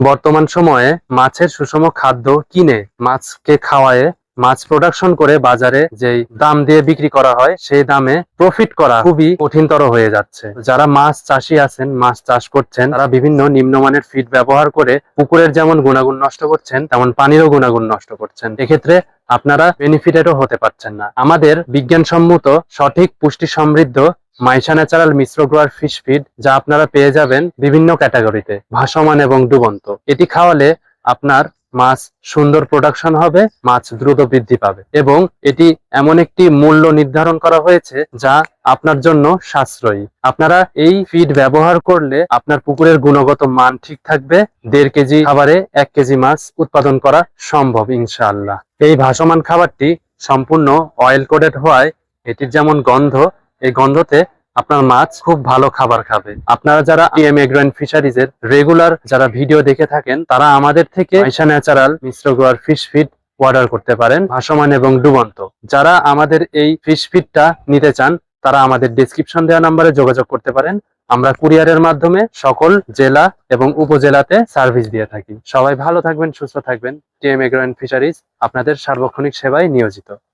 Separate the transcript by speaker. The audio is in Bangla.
Speaker 1: বর্তমান সময়ে মাছের সুষম খাদ্য কিনে মাছকে খাওয়ায়ে, মাছ প্রোডাকশন করে বাজারে যেই দাম দিয়ে বিক্রি করা হয়, সেই দামে প্রফিট করা খুবই কঠিনতর হয়ে যাচ্ছে। যারা মাছ চাষি আছেন, মাছ চাষ করছেন, তারা বিভিন্ন নিম্নমানের ফিড ব্যবহার করে পুকুরের যেমন গুণাগুণ নষ্ট করছেন, তেমন পানিরও গুণাগুণ নষ্ট করছেন। এক্ষেত্রে আপনারা বেনিফিটেডও হতে পারছেন না। আমাদের বিজ্ঞানসম্মত সঠিক পুষ্টি সমৃদ্ধ মাইশা ন্যাচারাল মিশ্র গ্রোয়ার ফিশ ফিড, যা আপনারা পেয়ে যাবেন বিভিন্ন ক্যাটাগরিতে, ভাসমান এবং ডুবন্ত। এটি খাওয়ালে আপনার মাছ সুন্দর প্রোডাকশন হবে, মাছ দ্রুত বৃদ্ধি পাবে। এবং এটি এমন একটি মূল্য নির্ধারণ করা হয়েছে, যা আপনার জন্য সাশ্রয়ী। আপনারা এই ফিড ব্যবহার করলে আপনার পুকুরের গুণগত মান ঠিক থাকবে, দেড় কেজি খাবারে এক কেজি মাছ উৎপাদন করা সম্ভব, ইনশাআল্লাহ। এই ভাসমান খাবারটি সম্পূর্ণ অয়েল কোডেড হওয়ায়, এটির যেমন গন্ধ, এই গন্ধতে আপনার মাছ খুব ভালো খাবার খাবে। আপনারা যারা টিএম এগ্রোয়েন্ট ফিশারিজ এর রেগুলার যারা ভিডিও দেখে থাকেন, তারা আমাদের থেকে আইসা ন্যাচারাল মিশ্র গোয়ার ফিশ ফিড অর্ডার করতে পারেন, ভাসমান এবং ডুবন্ত। যারা আমাদের এই ফিশ ফিডটা নিতে চান, তারা আমাদের ডিসক্রিপশন দেওয়া নাম্বারে যোগাযোগ করতে পারেন। আমরা কুরিয়ারের মাধ্যমে সকল জেলা এবং উপজেলাতে সার্ভিস দিয়ে থাকি। সবাই ভালো থাকবেন, সুস্থ থাকবেন। টিএম এগ্রোয়েন্ট ফিশারিজ আপনাদের সার্বক্ষণিক সেবায় নিয়োজিত।